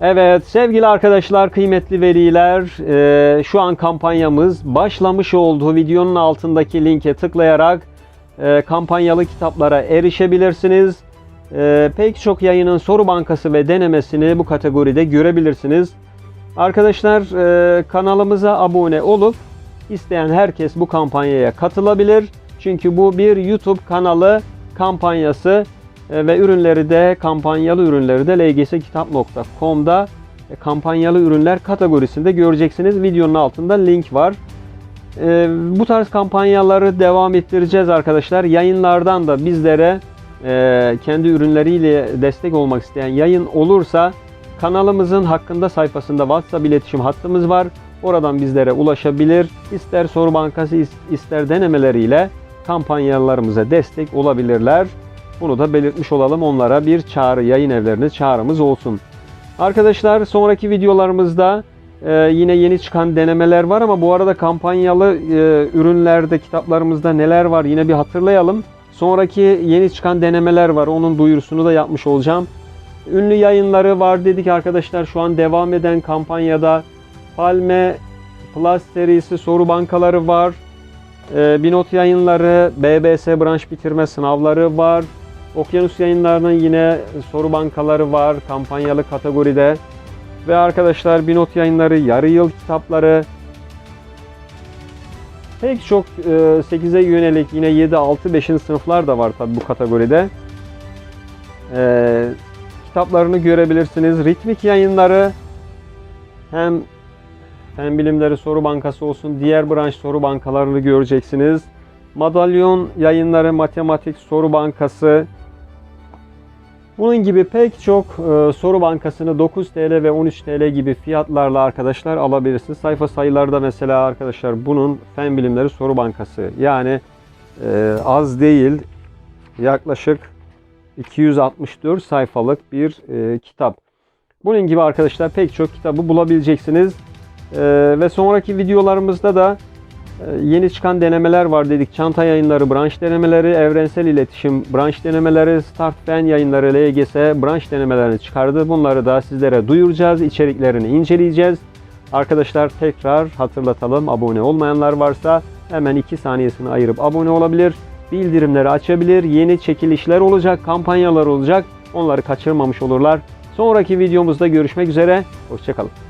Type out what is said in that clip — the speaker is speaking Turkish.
Evet sevgili arkadaşlar, kıymetli veliler, e, şu an kampanyamız başlamış olduğu videonun altındaki linke tıklayarak e, kampanyalı kitaplara erişebilirsiniz. E, pek çok yayının soru bankası ve denemesini bu kategoride görebilirsiniz. Arkadaşlar e, kanalımıza abone olup isteyen herkes bu kampanyaya katılabilir. Çünkü bu bir YouTube kanalı kampanyası ve ürünleri de kampanyalı ürünleri de lgskitap.com'da e, kampanyalı ürünler kategorisinde göreceksiniz. Videonun altında link var. E, bu tarz kampanyaları devam ettireceğiz arkadaşlar. Yayınlardan da bizlere e, kendi ürünleriyle destek olmak isteyen yayın olursa kanalımızın hakkında sayfasında WhatsApp iletişim hattımız var. Oradan bizlere ulaşabilir. İster soru bankası ister denemeleriyle kampanyalarımıza destek olabilirler. Bunu da belirtmiş olalım onlara bir çağrı yayın evlerine çağrımız olsun. Arkadaşlar sonraki videolarımızda e, yine yeni çıkan denemeler var ama bu arada kampanyalı e, ürünlerde kitaplarımızda neler var yine bir hatırlayalım. Sonraki yeni çıkan denemeler var onun duyurusunu da yapmış olacağım. Ünlü yayınları var dedik arkadaşlar şu an devam eden kampanyada Palme Plus serisi soru bankaları var. Ee, Binot yayınları, BBS branş bitirme sınavları var. Okyanus yayınlarının yine soru bankaları var kampanyalı kategoride. Ve arkadaşlar Binot yayınları, yarı yıl kitapları. Pek çok e, 8'e yönelik yine 7, 6, 5. sınıflar da var tabi bu kategoride. Ee, kitaplarını görebilirsiniz. Ritmik yayınları hem Fen Bilimleri Soru Bankası olsun diğer branş soru bankalarını göreceksiniz. Madalyon yayınları matematik soru bankası. Bunun gibi pek çok e, soru bankasını 9 TL ve 13 TL gibi fiyatlarla arkadaşlar alabilirsiniz. Sayfa sayılarda mesela arkadaşlar bunun Fen Bilimleri Soru Bankası. Yani e, az değil yaklaşık 264 sayfalık bir e, kitap. Bunun gibi arkadaşlar pek çok kitabı bulabileceksiniz. Ee, ve sonraki videolarımızda da e, yeni çıkan denemeler var dedik. Çanta yayınları, branş denemeleri, evrensel iletişim, branş denemeleri, Start Fen yayınları, LGS branş denemelerini çıkardı. Bunları da sizlere duyuracağız. içeriklerini inceleyeceğiz. Arkadaşlar tekrar hatırlatalım. Abone olmayanlar varsa hemen 2 saniyesini ayırıp abone olabilir. Bildirimleri açabilir. Yeni çekilişler olacak, kampanyalar olacak. Onları kaçırmamış olurlar. Sonraki videomuzda görüşmek üzere. Hoşçakalın.